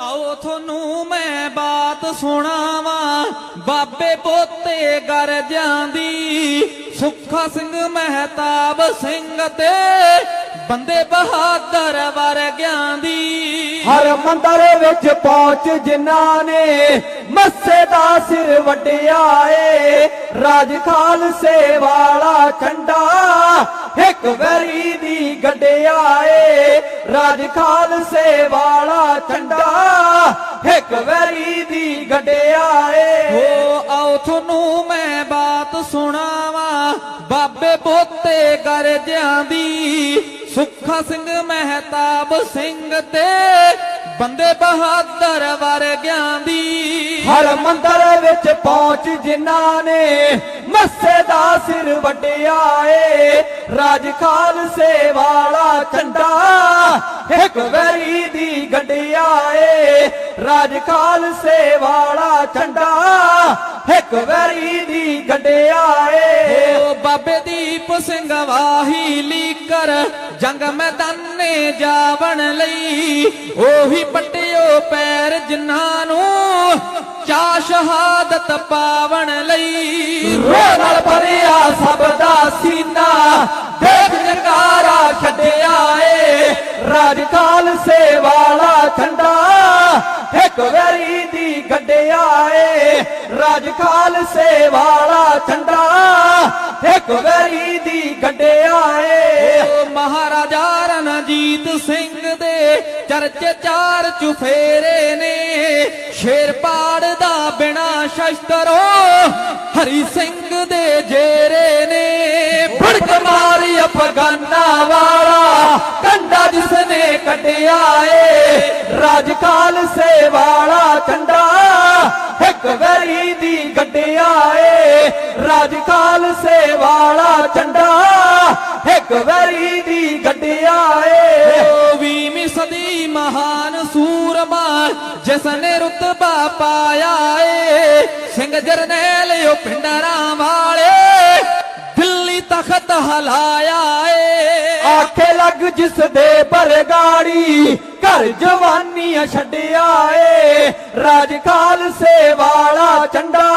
ਆਓ ਤੁਹਾਨੂੰ ਮੈਂ ਬਾਤ ਸੁਣਾਵਾਂ। ਬਾਬੇ ਪੋਤੇ ਗਰਜਾਂ ਦੀ। ਸੁੱਖਾ ਸਿੰਘ ਮਹਿਤਾਬ ਸਿੰਘ ਤੇ ਬੰਦੇ ਬਹਾਦਰ ਵਰਗਿਆਂ ਦੀ। ਹਰ ਮੰਦਰ ਵਿੱਚ ਪਹੁੰਚ ਜਿਨ੍ਹਾਂ ਨੇ ਮੱਸੇ ਦਾ ਸਿਰ ਵੱਡਿਆ ਏ। ਰਾਜ ਖਾਲਸੇ ਵਾਲਾ ਕੰਡਾ ਇੱਕ ਵੈਰੀ ਦੀ ਗੱਡਿਆ ਰਾਜ ਖਾਲਸੇ ਵਾਲਾ ਝੰਡਾ ਇੱਕ ਵੈਰੀ ਦੀ ਗਡਿਆਏ। ਹੋ ਆਓ ਤੁਹਾਨੂੰ ਮੈਂ ਬਾਤ ਸੁਣਾਵਾਂ। ਬਾਬੇ ਪੋਤੇ ਗਰਜਿਆਂ ਦੀ। ਸੁੱਖਾ ਸਿੰਘ ਮਹਿਤਾਬ ਸਿੰਘ ਤੇ ਬੰਦੇ ਬਹਾਦਰ ਵਰਗਿਆਂ ਦੀ। ਹਰ ਮੰਦਰ ਵਿੱਚ ਪਹੁੰਚ ਜਿਨ੍ਹਾਂ ਨੇ ਮੱਸੇ ਦਾ ਸਿਰ ਵੱਡਿਆ ਏ। ਰਾਜ ਖਾਲਸੇ ਵਾਲਾ ਝੰਡਾ ਇੱਕ ਵੈਰੀ ਦੀ ਗੱਡਿਆ ਏ। ਰਾਜ ਖਾਲਸੇ ਵਾਲਾ ਝੰਡਾ ਇੱਕ ਵੈਰੀ ਦੀ ਗੱਡਿਆ ਏ ਓ ਬਾਬੇ ਦੀਪ ਸਿੰਘ ਵਾਹੀ ਲੀਕਰ ਜੰਗ ਮੈਦਾਨੇ ਜਾਵਣ ਲਈ। ਉਹੀ ਪੱਟਿਓ ਪੈਰ ਜਿਨ੍ਹਾਂ ਨੂੰ ਚਾ ਸ਼ਹਾਦਤ ਪਾਵਣ ਲਈ। ਰੋਹ ਨਾਲ ਭਰਿਆ ਸਭ ਦਾ ਸੀਨਾ ਦੇਖ ਜਕਾਰਾ ਛੱਡਿਆ ਏ। ਰਾਜ ਵਾਲਾ ਝੰਡਾ ਇੱਕ ਵੈਰੀ ਦੀ ਗੱਡਿਆ ਏ ਰਾਜ ਖਾਲਸੇ ਵਾਲਾ ਝੰਡਾ ਇੱਕ ਵੈਰੀ ਦੀ ਗੱਡਿਆ ਏ। ਮਹਾਰਾਜਾ ਰਣਜੀਤ ਸਿੰਘ ਦੇ ਚਰਚੇ ਚਾਰ ਚੁਫੇਰੇ ਨੇ ਸ਼ੇਰ ਪਾੜਦਾ ਬਿਨਾ ਸ਼ਸਤਰੋ ਹਰੀ ਸਿੰਘ ਦੇ ਜੇਰੇ ਨੇ। ਫੜਕ ਮਾਰੀ ਅਫਗਾਨਾ ਵਾਲਾ ਕੰਡਾ ਜਿਸਨੇ ਕੱਢਿਆ ਏ। ਰਾਜ ਖਾਲਸੇ ਵਾਲਾ ਝੰਡਾ ਇੱਕ ਵੈਰੀ ਦੀ ਗੱਡਿਆ ਏ ਰਾਜ ਖਾਲਸੇ ਵਾਲਾ ਝੰਡਾ ਇੱਕ ਵੈਰੀ ਦੀ ਗੱਡਿਆ ਏ ਓ ਵੀਹਵੀਂ ਸਦੀ ਮਹਾਨ ਸੂਰਮਾ ਜਿਸ ਨੇ ਰੁਤਬਾ ਪਾਇਆ ਏ। ਸਿੰਘ ਜਰਨੈਲ ਉਹ ਪਿੰਡਰਾਂ ਵਾਲੇ ਦਿੱਲੀ ਤਖਤ ਹਲਾਇਆ ਏ। ਆਖੇ ਲੱਗ ਜਿਸ ਦੇ ਬਰਗਾੜੀ ਘਰ ਜਵਾਨੀਆਂ ਛੱਡਿਆ ਏ ਰਾਜ ਖਾਲਸੇ ਵਾਲਾ ਝੰਡਾ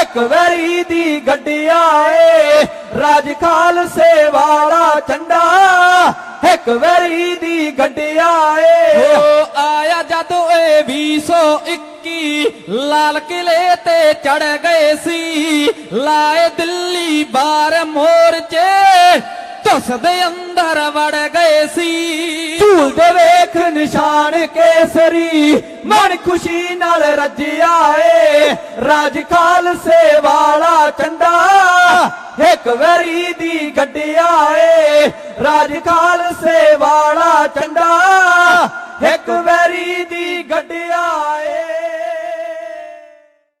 ਇੱਕ ਵੈਰੀ ਦੀ ਗੱਡਿਆ ਏ ਰਾਜ ਖਾਲਸੇ ਵਾਲਾ ਝੰਡਾ, ਇੱਕ ਵੈਰੀ ਦੀ ਗੱਡਿਆ ਏ ਓ ਆਇਆ ਜਦੋਂ ਇਹ 221 ਲਾਲ ਕਿਲੇ ਤੇ ਚੜ ਗਏ ਸੀ। ਲਾਏ ਦਿੱਲੀ ਬਾਰ ਮੋਰਚੇ ਧੁਸ ਦੇ ਅੰਦਰ ਵੜ ਗਏ ਸੀ। ਝੂਲਦੇ ਵੇਖ ਨਿਸ਼ਾਨ ਕੇਸਰੀ, ਮਨ ਖੁਸ਼ੀ ਨਾਲ ਰੱਜਿਆ ਏ ਰਾਜ ਖਾਲਸੇ ਵਾਲਾ ਝੰਡਾ ਇੱਕ ਵੈਰੀ ਦੀ ਗੱਡਿਆ ਏ ਰਾਜ ਖਾਲਸੇ ਵਾਲਾ ਝੰਡਾ